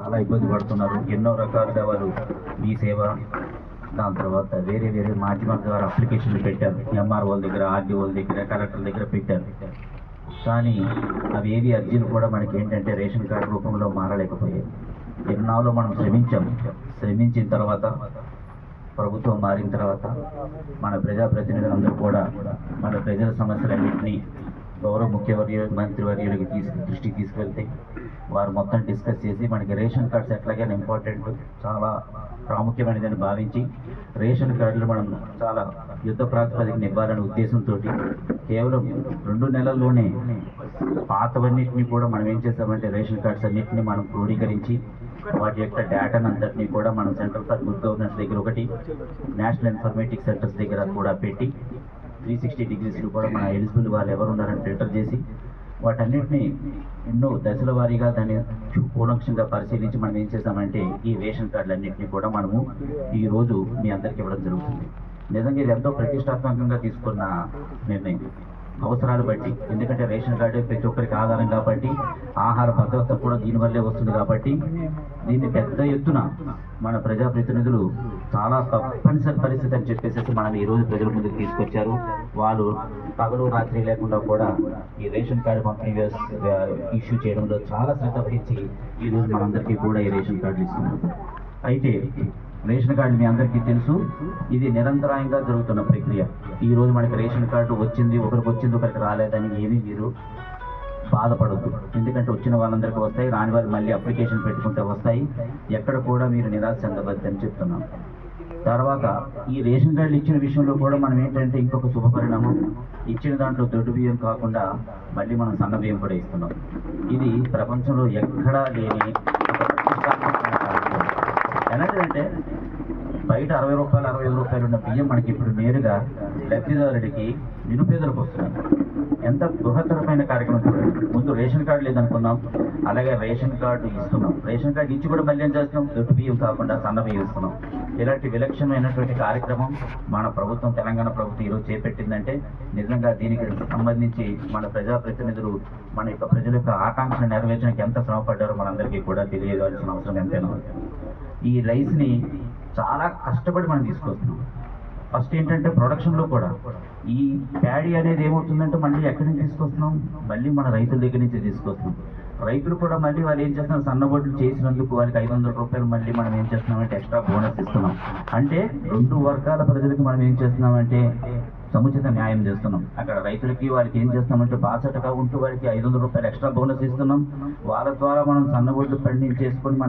చాలా ఇబ్బంది పడుతున్నారు. ఎన్నో రకాలుగా వారు మీ సేవ దాని తర్వాత వేరే వేరే మాధ్యమాల ద్వారా అప్లికేషన్లు పెట్టారు. ఎంఆర్ఓల దగ్గర ఆర్డీఓల దగ్గర కలెక్టర్ దగ్గర పెట్టారు. కానీ అవి ఏవి అర్జీలు కూడా మనకి ఏంటంటే రేషన్ కార్డు రూపంలో మారలేకపోయాయి. ఎన్నాళ్ళు మనం శ్రమించాం. శ్రమించిన తర్వాత ప్రభుత్వం మారిన తర్వాత మన ప్రజాప్రతినిధులందరూ కూడా మన ప్రజల సమస్యలన్నింటినీ గౌరవ ముఖ్యవర్య మంత్రివర్యులకి తీసు దృష్టికి తీసుకెళ్తే వారు మొత్తం డిస్కస్ చేసి మనకి రేషన్ కార్డ్స్ ఎట్లాగైనా ఇంపార్టెంట్ చాలా ప్రాముఖ్యమైనదని భావించి రేషన్ కార్డులు మనం చాలా యుద్ధ ప్రాతిపదికన ఇవ్వాలనే ఉద్దేశంతో కేవలం రెండు నెలల్లోనే పాతవన్నిటిని కూడా మనం ఏం చేస్తామంటే రేషన్ కార్డ్స్ అన్నిటిని మనం క్రోడీకరించి వాటి యొక్క డేటాను అంతటినీ కూడా మనం సెంట్రల్ ఫర్ గుడ్ గవర్నెన్స్ దగ్గర ఒకటి నేషనల్ ఇన్ఫర్మేటిక్ సెంటర్స్ దగ్గర కూడా పెట్టి త్రీ సిక్స్టీ డిగ్రీస్ కూడా మన ఎలిజిబుల్ వాళ్ళు ఎవరు ఉన్నారని ఫిల్టర్ చేసి వాటన్నిటిని ఎన్నో దశల వారీగా దాన్ని కూలంక్షంగా పరిశీలించి మనం ఏం చేస్తామంటే ఈ రేషన్ కార్డులన్నింటినీ కూడా మనము ఈ రోజు మీ అందరికి ఇవ్వడం జరుగుతుంది. నిజంగా ఇది ఎంతో ప్రతిష్టాత్మకంగా తీసుకున్న నిర్ణయం. అవసరాలు బట్టి. ఎందుకంటే రేషన్ కార్డు ప్రతి ఒక్కరికి ఆధారం కాబట్టి ఆహార భద్రత కూడా దీనివల్లే వస్తుంది కాబట్టి దీన్ని పెద్ద ఎత్తున మన ప్రజాప్రతినిధులు చాలా తప్పనిసరి పరిస్థితి అని చెప్పేసి మనం ఈ రోజు ప్రజల ముందుకు తీసుకొచ్చారు. వాళ్ళు పగలు రాత్రి లేకుండా కూడా ఈ రేషన్ కార్డు పంపిణీ ఇష్యూ చేయడంలో చాలా శ్రద్ధ వహించి ఈ రోజు మనందరికీ కూడా ఈ రేషన్ కార్డు ఇస్తున్నారు. అయితే రేషన్ కార్డు మీ అందరికీ తెలుసు. ఇది నిరంతరాయంగా జరుగుతున్న ప్రక్రియ. ఈ రోజు మనకి రేషన్ కార్డు వచ్చింది ఒకరికి వచ్చింది ఒకరికి రాలేదని ఏమీ మీరు బాధపడద్దు. ఎందుకంటే వచ్చిన వాళ్ళందరికీ వస్తాయి రాని వారు మళ్ళీ అప్లికేషన్ పెట్టుకుంటే వస్తాయి. ఎక్కడ కూడా మీరు నిరాశ చెందవద్దని చెప్తున్నాం తర్వాత ఈ రేషన్ కార్డులు ఇచ్చిన విషయంలో కూడా మనం ఏంటంటే ఇంకొక శుభ పరిణామం. ఇచ్చిన దాంట్లో దొడ్డు బియ్యం కాకుండా మళ్ళీ మనం సన్న బియ్యం కూడా ఇస్తున్నాం. ఇది ప్రపంచంలో ఎక్కడా లేని ఎలాంటిదంటే బయట అరవై రూపాయలు అరవై ఐదు రూపాయలు ఉన్న బియ్యం మనకి ఇప్పుడు నేరుగా లబ్ధిదారుడికి నిరుపేదలకు వస్తున్నాయి. ఎంత బృహత్తరమైన కార్యక్రమం చూడండి. ముందు రేషన్ కార్డు లేదనుకున్నాం అలాగే రేషన్ కార్డు ఇస్తున్నాం. రేషన్ కార్డు ఇచ్చి కూడా మళ్ళీ ఏం చేస్తున్నాం? దొడ్డు బియ్యం కాకుండా సన్న బియ్యం ఇస్తున్నాం. ఇలాంటి విలక్షణమైనటువంటి కార్యక్రమం మన ప్రభుత్వం తెలంగాణ ప్రభుత్వం ఈరోజు చేపట్టిందంటే నిజంగా దీనికి సంబంధించి మన ప్రజాప్రతినిధులు మన యొక్క ప్రజల యొక్క ఆకాంక్ష నెరవేర్చడానికి ఎంత శ్రమపడ్డారో మనందరికీ కూడా తెలియజేయాల్సిన అవసరం ఎంతైనా ఈ రైస్ని చాలా కష్టపడి మనం తీసుకొస్తున్నాం. ఫస్ట్ ఏంటంటే ప్రొడక్షన్లో కూడా. ఈ ప్యాడీ అనేది ఏమవుతుందంటే మళ్ళీ ఎక్కడి నుంచి తీసుకొస్తున్నాం? మళ్ళీ మన రైతుల దగ్గర నుంచి తీసుకొస్తున్నాం. రైతులు కూడా మళ్ళీ వాళ్ళు ఏం చేస్తున్నారు? సన్నబొడ్లు చేసినందుకు వాళ్ళకి ఐదు వందల రూపాయలు మళ్ళీ మనం ఏం చేస్తున్నామంటే ఎక్స్ట్రా బోనస్ ఇస్తున్నాం. అంటే రెండు వర్గాల ప్రజలకు మనం ఏం చేస్తున్నామంటే సముచిత న్యాయం చేస్తున్నాం. అక్కడ రైతులకి వాళ్ళకి ఏం చేస్తామంటే బాసటగా ఉంటూ వారికి ఐదు వందల రూపాయలు ఎక్స్ట్రా బోనస్ ఇస్తున్నాం. వాళ్ళ ద్వారా మనం సన్నబొడ్లు పండించేసుకొని